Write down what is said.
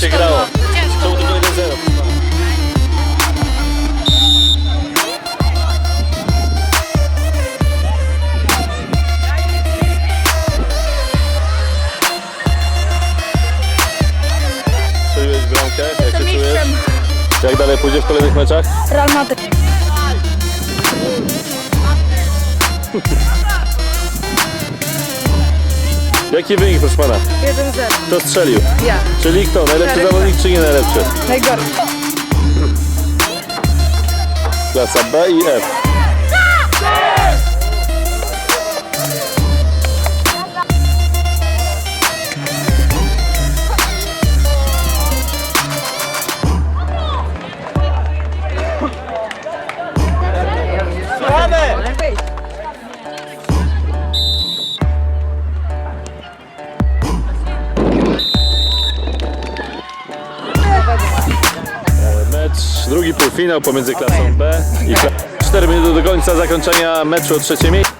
się ciężko grało? było, ciężko Czemu było. tylko 1-0? Strzeliłeś bramkę, jak się Jestem czujesz? mistrzem. Jak dalej pójdzie w kolejnych meczach? Real Madrid. Jaki wynik, proszę pana? 1-0. Kto strzelił? Ja. Czyli kto? Najlepszy zawodnik czy nie najlepszy? Najgorszy. Klasa B i F. czyli półfinał pomiędzy klasą B i klasą 4 minuty do końca zakończenia meczu o trzecie miejsce.